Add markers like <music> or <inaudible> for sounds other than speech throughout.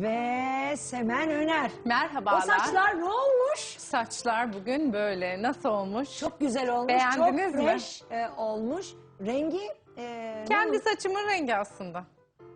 Ve Semen Öner. Merhabalar. O saçlar ne olmuş? Saçlar bugün böyle. Nasıl olmuş? Çok güzel olmuş. Beğendiniz çok mi? fresh e, olmuş. Rengi e, Kendi saçımın rengi aslında.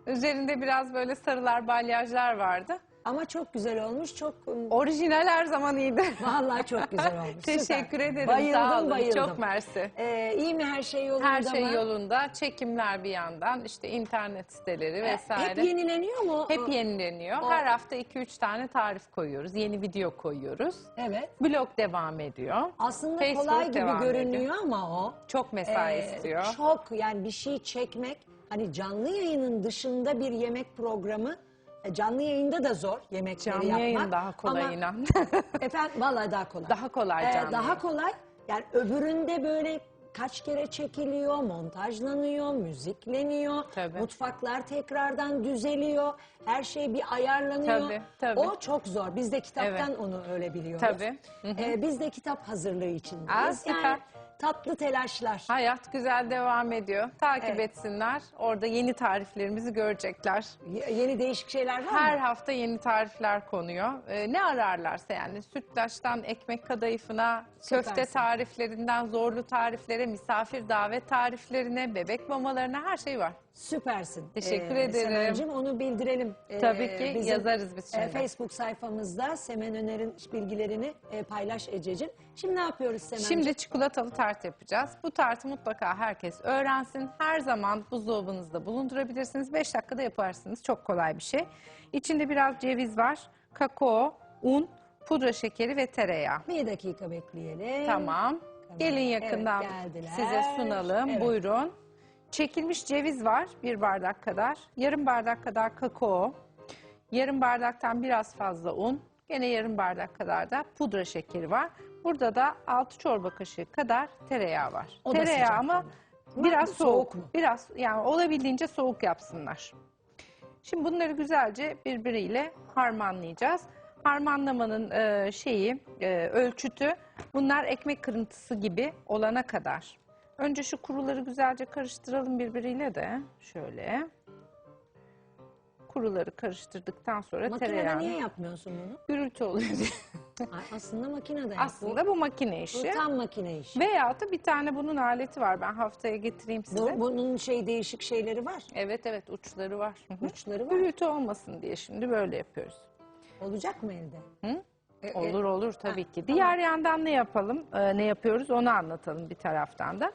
Üzerinde biraz böyle sarılar, balyajlar vardı. Ama çok güzel olmuş. Çok Orijinal her zaman iyidir. vallahi çok güzel <laughs> olmuş. Süper. Teşekkür ederim. Bayıldım Sağ olun. bayıldım. Çok mersi. E, iyi mi her şey yolunda Her şey mı? yolunda. Çekimler bir yandan. işte internet siteleri E, vesaire. Hep yenileniyor mu? Hep yenileniyor. Her hafta 2-3 tane tarif koyuyoruz. Yeni video koyuyoruz. Evet. Blog devam ediyor. Aslında Facebook kolay gibi devam görünüyor ama o. Çok mesai e, istiyor. Çok yani bir şey çekmek hani canlı yayının dışında bir yemek programı e, canlı yayında da zor yemekleri Canlı yapmak. yayın daha kolay Ama inan. <laughs> Efendim vallahi daha kolay. Daha kolay Ee, canlı Daha yayın. kolay. Yani öbüründe böyle kaç kere çekiliyor, montajlanıyor, müzikleniyor. Tabii. Mutfaklar tekrardan düzeliyor. Her şey bir ayarlanıyor. Tabii, tabii. O çok zor. Biz de kitaptan Evet. onu öyle biliyoruz. Tabii. Hı hı. Ee, biz de kitap hazırlığı içindeyiz. Aa, süper. Tatlı telaşlar. Hayat güzel devam ediyor. Takip Evet. etsinler. Orada yeni tariflerimizi görecekler. Y- Yeni değişik şeyler var Her mı? hafta yeni tarifler konuyor. Ee, ne ararlarsa yani sütlaçtan ekmek kadayıfına, köfte Süpersin. tariflerinden zorlu tariflere, misafir davet tariflerine, bebek mamalarına her şey var. Süpersin. Teşekkür ederim. Semen'cim onu bildirelim. Ee, Tabii ki yazarız biz e, şimdi. Facebook sayfamızda Semen Öner'in bilgilerini e, paylaş Ececiğim. Şimdi ne yapıyoruz Semen'cim? Şimdi çikolatalı tart yapacağız. Bu tartı mutlaka herkes öğrensin. Her zaman buzdolabınızda bulundurabilirsiniz. 5 dakikada yaparsınız. Çok kolay bir şey. İçinde biraz ceviz var, kakao, un, pudra şekeri ve tereyağı. Bir dakika bekleyelim. Tamam. Tamam. Gelin yakından Evet, geldiler. size sunalım. Evet. Buyurun. Çekilmiş ceviz var bir bardak kadar. Yarım bardak kadar kakao. Yarım bardaktan biraz fazla un. Gene yarım bardak kadar da pudra şekeri var. Burada da 6 çorba kaşığı kadar tereyağı var. O da tereyağı sıcak ama biraz soğuk. soğuk mu? Biraz yani olabildiğince soğuk yapsınlar. Şimdi bunları güzelce birbiriyle harmanlayacağız. Harmanlamanın e, şeyi, e, ölçütü bunlar ekmek kırıntısı gibi olana kadar. Önce şu kuruları güzelce karıştıralım birbiriyle de. Şöyle. Kuruları karıştırdıktan sonra Makinede tereyağını. niye yapmıyorsun bunu? Gürültü oluyor diye. <laughs> Ay, Aslında makinede yap. Aslında bu makine işi. bu tam makine işi. Veya da bir tane bunun aleti var. Ben haftaya getireyim size. Bu- bunun şey değişik şeyleri var. Evet evet uçları var. Hı hı. Uçları var. Gürültü olmasın diye şimdi böyle yapıyoruz. Olacak mı elde? Hı? E, e, Olur olur tabii ha, ki. tamam. Diğer yandan ne yapalım, e, ne yapıyoruz onu anlatalım bir taraftan da.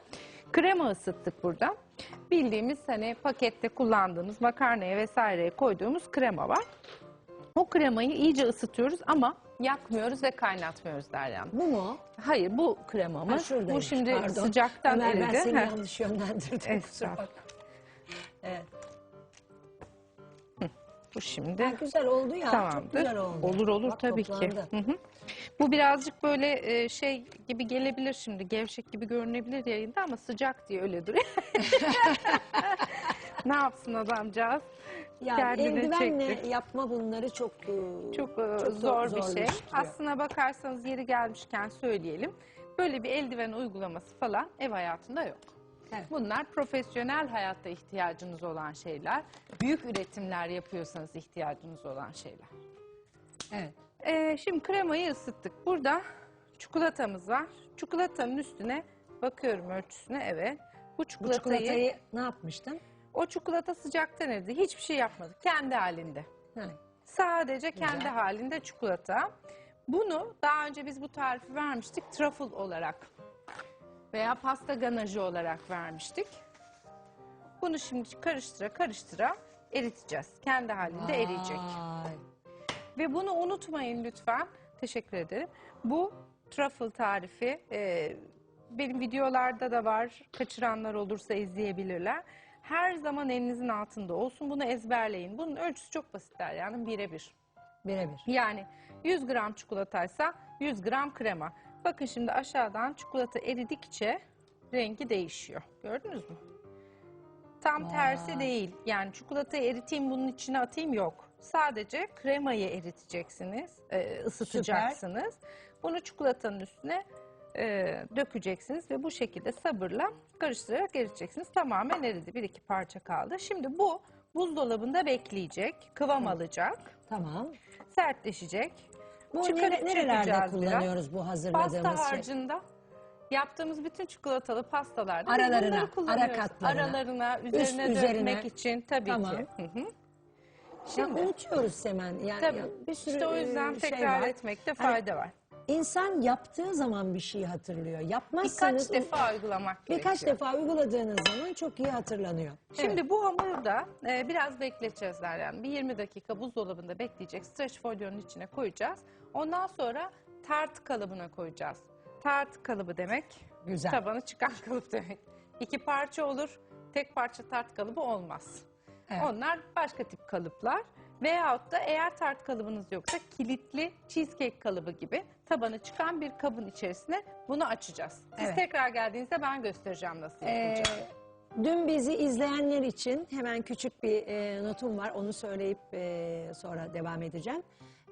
Krema ısıttık burada. Bildiğimiz hani pakette kullandığımız makarnaya vesaireye koyduğumuz krema var. O kremayı iyice ısıtıyoruz ama yakmıyoruz ve kaynatmıyoruz Derya. Bu mu? Hayır bu Ha, kremamız. şuradaymış, bu şimdi pardon. sıcaktan Ömer, eridi. ben seni yanlış yönlendirdim. Kusura bakma. Bu şimdi Ha, güzel oldu ya. Çok Tamamdır. güzel oldu. Olur olur Bak, tabii toplandı. ki. Hı hı. Bu birazcık böyle e, şey gibi gelebilir şimdi. Gevşek gibi görünebilir yayında ama sıcak diye öyle duruyor. <laughs> ne yapsın adamcağız? Yani Kendini eldivenle çekti. yapma bunları çok e, Çok, e, Çok zor, zor- bir şey. Aslına bakarsanız yeri gelmişken söyleyelim. Böyle bir eldiven uygulaması falan ev hayatında yok. Evet. Bunlar profesyonel hayatta ihtiyacınız olan şeyler. Büyük üretimler yapıyorsanız ihtiyacınız olan şeyler. Evet. Ee, şimdi kremayı ısıttık. Burada çikolatamız var. Çikolatanın üstüne bakıyorum ölçüsüne evet. Bu Bu çikolatayı, çikolatayı ne yapmıştın? o çikolata sıcaktan eridi. Hiçbir şey yapmadık. Kendi halinde. Ha. Sadece kendi Güzel. halinde çikolata. Bunu daha önce biz bu tarifi vermiştik. Truffle olarak veya pasta ganajı olarak vermiştik. Bunu şimdi karıştıra karıştıra eriteceğiz. Kendi halinde eriyecek. Vay. Ve bunu unutmayın lütfen. Teşekkür ederim. Bu truffle tarifi e, benim videolarda da var. Kaçıranlar olursa izleyebilirler. Her zaman elinizin altında olsun. Bunu ezberleyin. Bunun ölçüsü çok basit yani birebir. Birebir. Yani 100 gram çikolataysa 100 gram krema. Bakın şimdi aşağıdan çikolata eridikçe rengi değişiyor. Gördünüz mü? Tam tersi Vay. değil. Yani çikolatayı eriteyim bunun içine atayım yok. Sadece kremayı eriteceksiniz, e, ısıtacaksınız. Bunu çikolatanın üstüne e, dökeceksiniz ve bu şekilde sabırla karıştırarak eriteceksiniz. Tamamen eridi. Bir iki parça kaldı. Şimdi bu buzdolabında bekleyecek, kıvam alacak, Tamam. sertleşecek. Bu Çıkar- nere- nerelerde çırpacağız biraz. kullanıyoruz bu hazırladığımız Pasta şey? harcında yaptığımız bütün çikolatalı pastalarda Aralarına, bunları ara kullanıyoruz. katlarına. Aralarına, üzerine üzerine. dökmek için tabii Tamam. ki. Hı hı. Ya Şimdi unutuyoruz hemen. Yani tabii. ya bir sürü işte o yüzden e, şey tekrar var. etmekte Hani fayda var. İnsan yaptığı zaman bir şeyi hatırlıyor. Yapmazsanız Birkaç defa uygulamak birkaç gerekiyor. defa uyguladığınız zaman çok iyi hatırlanıyor. Şimdi bu hamuru da e, biraz bekleteceğiz Deryan. Bir 20 dakika buzdolabında bekleyecek. Streç folyonun içine koyacağız. Ondan sonra tart kalıbına koyacağız. Tart kalıbı demek Güzel. tabanı çıkan <laughs> kalıp demek. İki parça olur. Tek parça tart kalıbı olmaz. Evet. Onlar başka tip kalıplar. Veyahut da eğer tart kalıbınız yoksa kilitli cheesecake kalıbı gibi tabanı çıkan bir kabın içerisine bunu açacağız. Siz Evet. tekrar geldiğinizde ben göstereceğim nasıl Ee, yapılacak. dün bizi izleyenler için hemen küçük bir e, notum var. Onu söyleyip e, sonra devam edeceğim.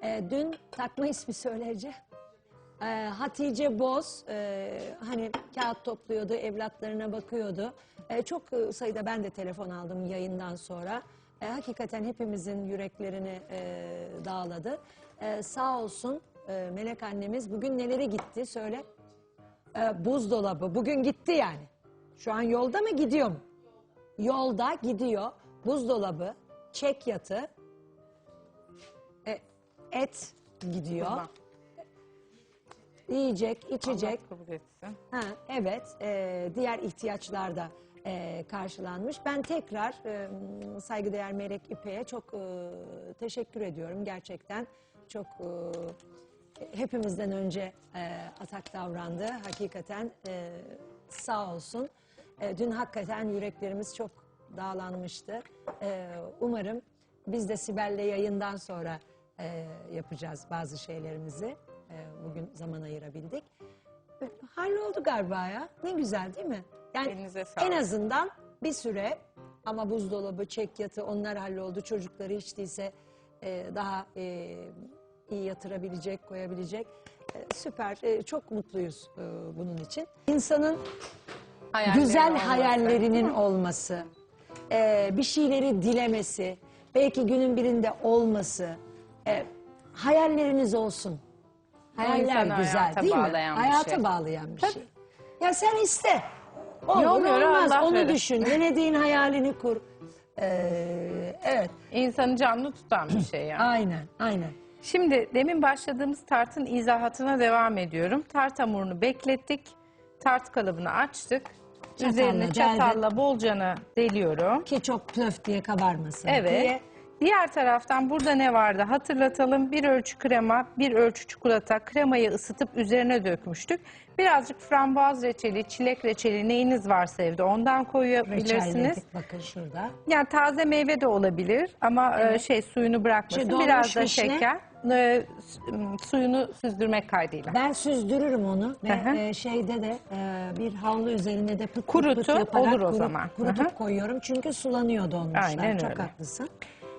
E, dün takma ismi söyleyeceğim. E, Hatice Boz e, hani kağıt topluyordu, evlatlarına bakıyordu. E, çok sayıda ben de telefon aldım yayından sonra. E, hakikaten hepimizin yüreklerini e, dağladı. E, sağ olsun e, Melek annemiz bugün nelere gitti söyle. E, buzdolabı bugün gitti yani. Şu an yolda mı gidiyor mu? Yolda gidiyor. Buzdolabı, çek yatı, et gidiyor. Yiyecek, içecek. Allah kabul etsin. Ha, evet, e, diğer ihtiyaçlar da e, karşılanmış. Ben tekrar e, saygıdeğer Melek İpek'e çok e, teşekkür ediyorum. Gerçekten çok e, hepimizden önce e, atak davrandı. Hakikaten e, sağ olsun. E, dün hakikaten yüreklerimiz çok dağlanmıştı. E, umarım biz de Sibel'le yayından sonra e, yapacağız bazı şeylerimizi. E, bugün zaman ayırabildik. Halloldu galiba ya. Ne güzel değil mi? Yani Elinize sağlık. en azından bir süre ama buzdolabı, çek yatı onlar halloldu. Çocukları hiç değilse e, daha e, iyi yatırabilecek, koyabilecek. E, süper. E, çok mutluyuz e, bunun için. İnsanın Hayallerin güzel olması. hayallerinin olması, e, bir şeyleri dilemesi, belki günün birinde olması, e, hayalleriniz olsun. Hayaller İnsanı güzel hayata değil mi? bağlayan bir hayata şey. bağlayan bir şey. Ya sen iste. Olur olmuyor, olmaz Allah onu verir. düşün. <laughs> Denediğin hayalini kur. E, evet İnsanı canlı tutan bir şey yani. aynen aynen. Şimdi demin başladığımız tartın izahatına devam ediyorum. Tart hamurunu beklettik. Tart kalıbını açtık. Çatalla Üzerine deldin. çatalla bolcana deliyorum. Ki çok plöf diye kabarmasın Evet. diye. Diğer taraftan burada ne vardı hatırlatalım. Bir ölçü krema, bir ölçü çikolata. Kremayı ısıtıp üzerine dökmüştük. Birazcık frambuaz reçeli, çilek reçeli neyiniz varsa evde ondan koyabilirsiniz. Reçelledik bakın şurada. Yani taze meyve de olabilir ama e, şey suyunu bırakmasın. Şey, Biraz da vişne. şeker. e, suyunu süzdürmek kaydıyla. Ben süzdürürüm onu ve hı. e, şeyde de e, bir havlu üzerine de pıt pıt pıt yaparak olur o zaman. kurutup hı. koyuyorum çünkü sulanıyor donmuşlar. Aynen Çok öyle. haklısın.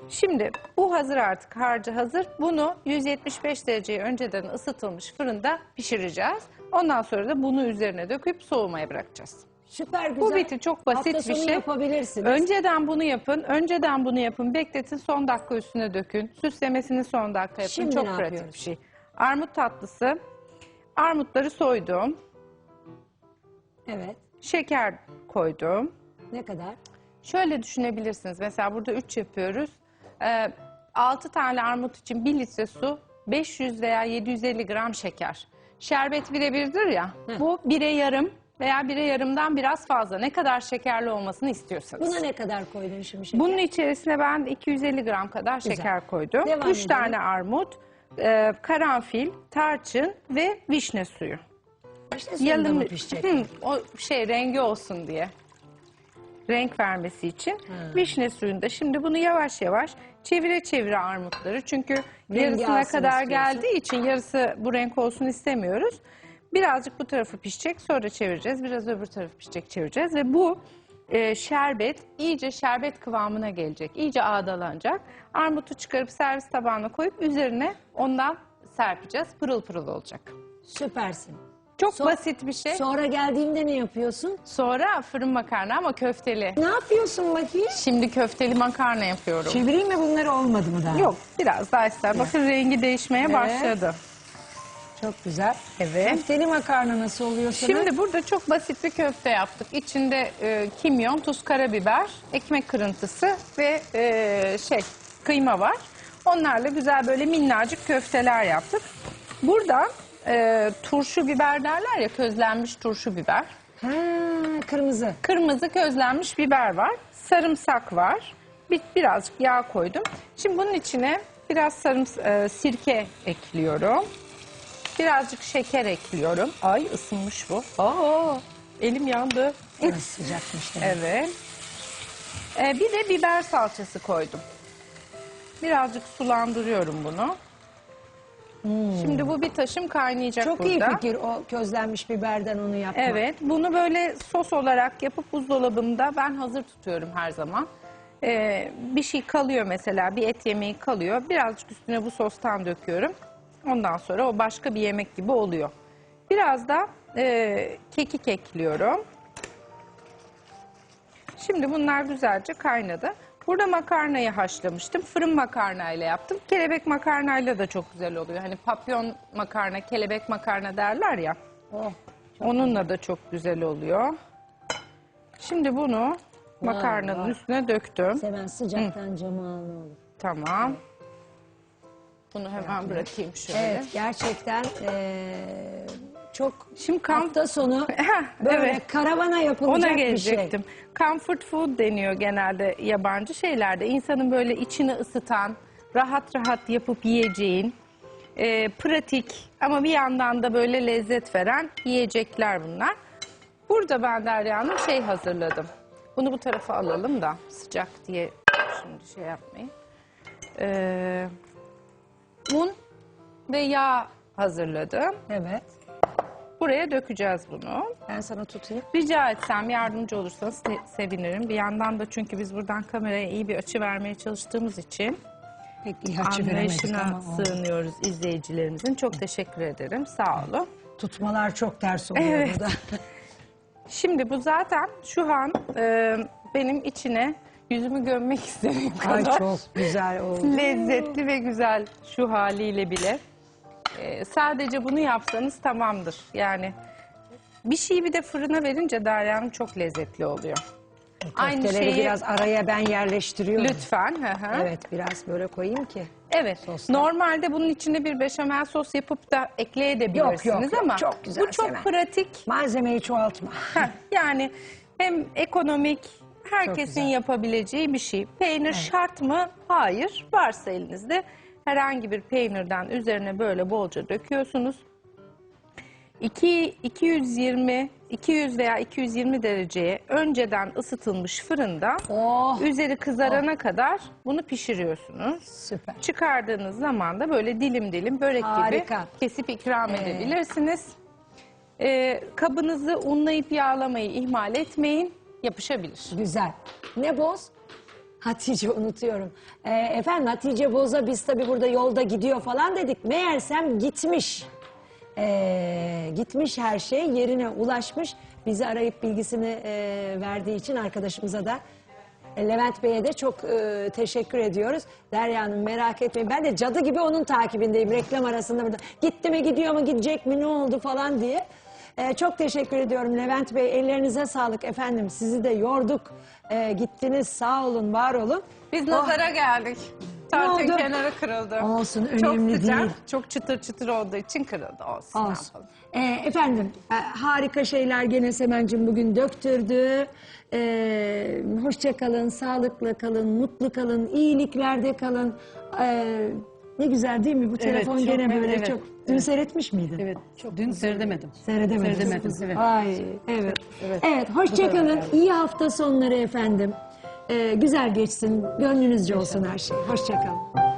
Şimdi bu hazır artık harcı hazır. Bunu 175 dereceye önceden ısıtılmış fırında pişireceğiz. Ondan sonra da bunu üzerine döküp soğumaya bırakacağız. Süper güzel. Bu bitti çok basit Hafta bir sonu şey. yapabilirsiniz. Önceden bunu yapın, önceden bunu yapın, bekletin, son dakika üstüne dökün. Süslemesini son dakika yapın. Şimdi çok ne pratik yapıyoruz? bir şey. Armut tatlısı. Armutları soydum. Evet. Şeker koydum. Ne kadar? Şöyle düşünebilirsiniz. Mesela burada 3 yapıyoruz. Ee, 6 tane armut için 1 litre su, 500 veya 750 gram şeker. Şerbet birebirdir ya. Hı. Bu bire yarım veya bire yarımdan biraz fazla. Ne kadar şekerli olmasını istiyorsanız. Buna ne kadar koydun şimdi şeker? Bunun içerisine ben 250 gram kadar Güzel. şeker koydum. Devam 3 edelim. tane armut, e, karanfil, tarçın ve vişne suyu. İşte sonunda Yalın- pişecek? Hı, o şey rengi olsun diye. Renk vermesi için. Ha. Vişne suyunda. Şimdi bunu yavaş yavaş çevire çevire armutları. Çünkü Rengi yarısına kadar istiyorsun. geldiği için yarısı bu renk olsun istemiyoruz. Birazcık bu tarafı pişecek sonra çevireceğiz. Biraz öbür tarafı pişecek çevireceğiz. Ve bu e, şerbet iyice şerbet kıvamına gelecek. İyice ağdalanacak. Armutu çıkarıp servis tabağına koyup üzerine ondan serpeceğiz. Pırıl pırıl olacak. Süpersin. Çok So- basit bir şey. Sonra geldiğinde ne yapıyorsun? Sonra fırın makarna ama köfteli. Ne yapıyorsun bakayım? Şimdi köfteli makarna yapıyorum. Çevireyim mi bunları olmadı mı daha? Yok biraz daha ister. Bakın rengi değişmeye Evet. başladı. Çok güzel. Evet. Köfteli makarna nasıl oluyor sana? Şimdi burada çok basit bir köfte yaptık. İçinde e, kimyon, tuz, karabiber, ekmek kırıntısı ve e, şey kıyma var. Onlarla güzel böyle minnacık köfteler yaptık. Burada e, turşu biber derler ya közlenmiş turşu biber. Ha, kırmızı. Kırmızı közlenmiş biber var. Sarımsak var. Bir, birazcık yağ koydum. Şimdi bunun içine biraz sarım, e, sirke ekliyorum. Birazcık şeker ekliyorum. Ay ısınmış bu. Aa, elim yandı. Evet. Sıcakmış demek. Evet. E, bir de biber salçası koydum. Birazcık sulandırıyorum bunu. Şimdi bu bir taşım kaynayacak Çok burada. iyi fikir o közlenmiş biberden onu yapmak. Evet, bunu böyle sos olarak yapıp buzdolabımda ben hazır tutuyorum her zaman. Ee, bir şey kalıyor mesela, bir et yemeği kalıyor. Birazcık üstüne bu sostan döküyorum. Ondan sonra o başka bir yemek gibi oluyor. Biraz da e, kekik ekliyorum. Şimdi bunlar güzelce kaynadı. Burada makarnayı haşlamıştım. Fırın makarnayla yaptım. Kelebek makarnayla da çok güzel oluyor. Hani papyon makarna, kelebek makarna derler ya. Oh, Onunla da çok güzel oluyor. Şimdi bunu makarnanın vay. üstüne döktüm. Seven sıcaktan al ne olur. Tamam. Bunu hemen bırakayım şöyle. Evet gerçekten eee, çok Şimdi kamp hafta sonu <laughs> böyle evet. karavana Ona yapılacak bir şey. gelecektim. Comfort food deniyor genelde yabancı şeylerde. İnsanın böyle içini ısıtan, rahat rahat yapıp yiyeceğin, e, pratik ama bir yandan da böyle lezzet veren yiyecekler bunlar. Burada ben Derya Hanım şey hazırladım. Bunu bu tarafa alalım da sıcak diye şimdi şey yapmayın. Ee, un ve yağ hazırladım. Evet. Buraya dökeceğiz bunu. Ben sana tutayım. Rica etsem yardımcı olursanız se- sevinirim. Bir yandan da çünkü biz buradan kameraya iyi bir açı vermeye çalıştığımız için Pek iyi açı veremedik anlayışına ama o sığınıyoruz izleyicilerimizin. Çok teşekkür ederim. Sağ olun. tutmalar çok ters oluyor Evet. burada. <laughs> Şimdi bu zaten şu an e, benim içine yüzümü gömmek <laughs> istediğim Ay kadar çok güzel oldu. lezzetli ve güzel şu haliyle bile. E, sadece bunu yapsanız tamamdır. Yani bir şeyi bir de fırına verince Derya Hanım çok lezzetli oluyor. Aynı Köfteleri şeyi biraz araya ben yerleştiriyorum. lütfen. hı hı. Evet biraz böyle koyayım ki. Evet. Soslar. Normalde bunun içine bir beşamel sos yapıp da ekleyebilirsiniz Yok, yok, yok. ama Çok güzel bu çok Semen. pratik. Malzemeyi çoğaltma. Heh, yani hem ekonomik herkesin yapabileceği bir şey. Peynir şart mı? Hayır. Varsa elinizde herhangi bir peynirden üzerine böyle bolca döküyorsunuz. 2 220 200 veya 220 dereceye önceden ısıtılmış fırında Oh üzeri kızarana kadar bunu pişiriyorsunuz. süper. Çıkardığınız zaman da böyle dilim dilim börek Harika. gibi kesip ikram Evet. edebilirsiniz. Ee, kabınızı unlayıp yağlamayı ihmal etmeyin. Yapışabilir. Güzel. Ne boz? Hatice unutuyorum. Ee, efendim Hatice Boz'a biz tabii burada yolda gidiyor falan dedik. Meğersem gitmiş. Ee, gitmiş her şey yerine ulaşmış. Bizi arayıp bilgisini e, verdiği için arkadaşımıza da e, Levent Bey'e de çok e, teşekkür ediyoruz. Derya Hanım merak etmeyin. Ben de cadı gibi onun takibindeyim reklam arasında burada. Gitti mi gidiyor mu gidecek mi ne oldu falan diye. E, çok teşekkür ediyorum Levent Bey. Ellerinize sağlık efendim. Sizi de yorduk. E, gittiniz sağ olun var olun. Biz Oh, nazara geldik. Tartın oldu? kenarı kırıldı. Olsun, çok önemli sıcak, değil. çok çıtır çıtır olduğu için kırıldı. Olsun. Olsun. yapalım. E, efendim e, harika şeyler gene Semen'cim bugün döktürdü. E, hoşça kalın, sağlıklı kalın, mutlu kalın, iyiliklerde kalın. E, ne güzel değil mi bu telefon çok- gene böyle evet, çok. Dün seyretmiş miydin? Evet. Dün seyredemedim. Seyredemedim. Seyredemedim, evet. Ay evet. Evet, Evet. hoşça kalın. İyi hafta sonları efendim. E, güzel geçsin. Gönlünüzce olsun her şey. Hoşça kalın.